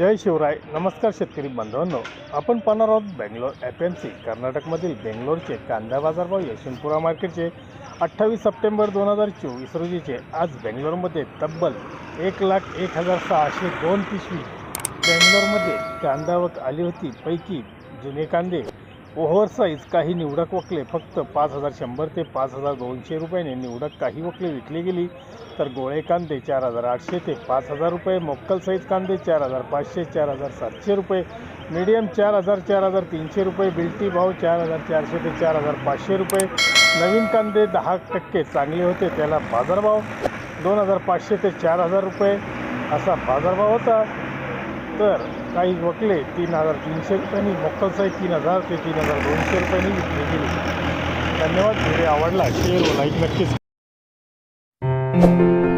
जय शिवराय. नमस्कार शेतकरी बांधवांनो. आपण पाहणार आहोत बेंगलोर एफ एम सी कर्नाटकमधील बेंगलोरचे कांदा बाजारभाव यशवंतपुरा मार्केटचे. अठ्ठावीस सप्टेंबर दोन हजार चोवीस रोजीचे आज बेंगलोरमध्ये तब्बल एक लाख एक हजार सहाशे दोन पिशवी बेंगलोरमध्ये कांदावक आली होती. पैकी जुने कांदे ओव्हर साईज काही निवडक वकले फक्त पाच हजार शंभर ते पाच हजार दोनशे रुपयाने निवडक काही वकले विकली गेली. तर गोळे कांदे चार हजार आठशे ते पाच हजार रुपये मोक्कल साईज कांदे चार हजार पाचशे चार हजार सातशे रुपये मीडियम चार हजार चार हजार तीनशे रुपये बिल्टी भाव चार हजार चारशे ते चार हजार पाचशे रुपये. नवीन कांदे दहा टक्के चांगले होते त्याला बाजारभाव दोन हजार पाचशे ते चार हजार रुपये असा बाजारभाव होता. तर काही वकले तीन हजार तीनशे रुपयांनी मोक्कल साईज तीन हजार ते तीन हजार दोनशे रुपयांनी विकली गेली. धन्यवाद व्हिडिओ आवडला शेअर व लाईक नक्कीच you